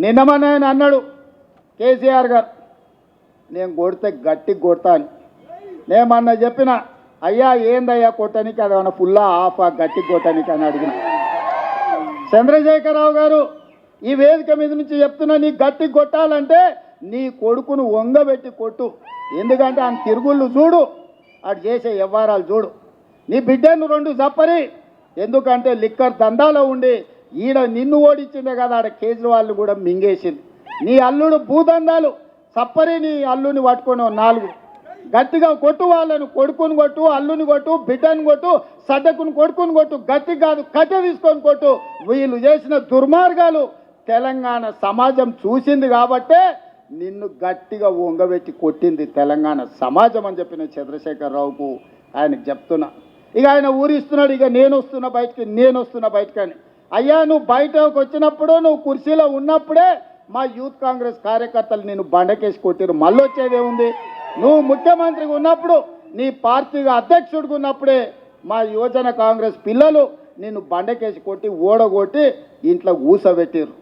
నిన్నమని ఆయన అన్నాడు కేసీఆర్ గారు. నేను కొడితే గట్టి కొడతా అని. నేమన్నా చెప్పిన అయ్యా ఏందయ్యా కొట్టనికి? అది ఏమన్నా ఫుల్లా ఆఫా గట్టి కొట్టనికి? అని అడిగిన. చంద్రశేఖరరావు గారు ఈ వేదిక మీద నుంచి చెప్తున్నా నీ గట్టి కొట్టాలంటే నీ కొడుకును వంగబెట్టి కొట్టు. ఎందుకంటే ఆయన తిరుగుళ్ళు చూడు అటు చేసే వ్యవహారాలు చూడు. నీ బిడ్డను రెండు చప్పరి ఎందుకంటే లిక్కర్ దందాలో ఉండి ఈడ నిన్ను ఓడించిందే కదా ఆడ కేజ్రీవాల్ని కూడా మింగేసింది. నీ అల్లుడు భూదందాలు చప్పరి నీ అల్లుని పట్టుకొని నాలుగు. గట్టిగా కొట్టు వాళ్ళను కొడుకుని కొట్టు అల్లుని కొట్టు బిడ్డను కొట్టు సడ్డకుని కొడుకుని కొట్టు గట్టి కాదు కట్టె తీసుకొని కొట్టు. వీళ్ళు చేసిన దుర్మార్గాలు తెలంగాణ సమాజం చూసింది కాబట్టే నిన్ను గట్టిగా వంగబెట్టి కొట్టింది తెలంగాణ సమాజం అని చెప్పిన చంద్రశేఖరరావుకు ఆయనకు చెప్తున్నా. ఇక ఆయన ఊరిస్తున్నాడు ఇక నేను వస్తున్నా బయటికి నేను వస్తున్నా బయటకి అని. అయ్యా నువ్వు బయటకు వచ్చినప్పుడు నువ్వు కుర్చీలో ఉన్నప్పుడే మా యూత్ కాంగ్రెస్ కార్యకర్తలు నేను బండకేసి కొట్టిరు మళ్ళీ వచ్చేదేముంది నువ్వు ముఖ్యమంత్రిగా ఉన్నప్పుడు నీ పార్టీగా అధ్యక్షుడిగా ఉన్నప్పుడే మా యువజన కాంగ్రెస్ పిల్లలు నిన్ను బండకేసి కొట్టి ఓడగొట్టి ఇంట్లో ఊసబెట్టిరు